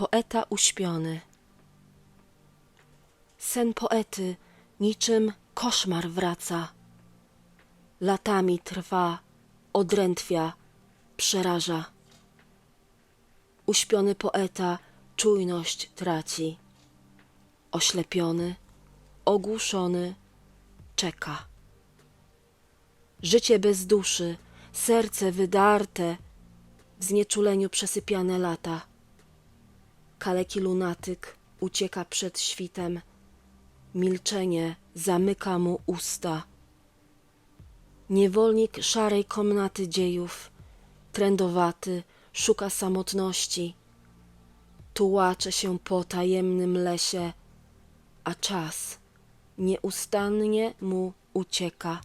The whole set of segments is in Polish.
Poeta uśpiony. Sen poety niczym koszmar wraca. Latami trwa, odrętwia, przeraża. Uśpiony poeta czujność traci. Oślepiony, ogłuszony, czeka. Życie bez duszy, serce wydarte, w znieczuleniu przesypiane lata. Kaleki lunatyk ucieka przed świtem, milczenie zamyka mu usta. Niewolnik szarej komnaty dziejów, trędowaty, szuka samotności. Tułacze się po tajemnym lesie, a czas nieustannie mu ucieka.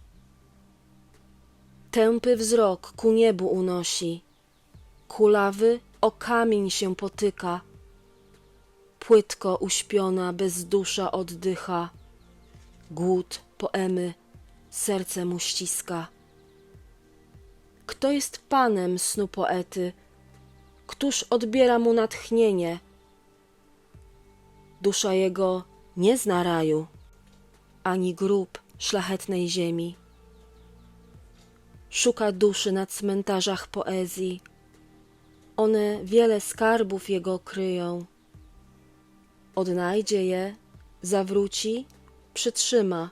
Tępy wzrok ku niebu unosi, kulawy o kamień się potyka. Płytko uśpiona bezdusza oddycha, głód poemy serce mu ściska. Kto jest panem snu poety? Któż odbiera mu natchnienie? Dusza jego nie zna raju, ani grób szlachetnej ziemi. Szuka duszy na cmentarzach poezji. One wiele skarbów jego kryją. Odnajdzie je, zawróci, przytrzyma.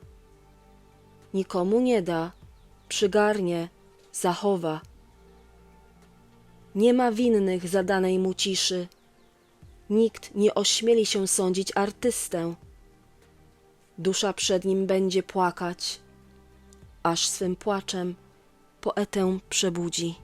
Nikomu nie da, przygarnie, zachowa. Nie ma winnych zadanej mu ciszy. Nikt nie ośmieli się sądzić artystę. Dusza przed nim będzie płakać, aż swym płaczem poetę przebudzi.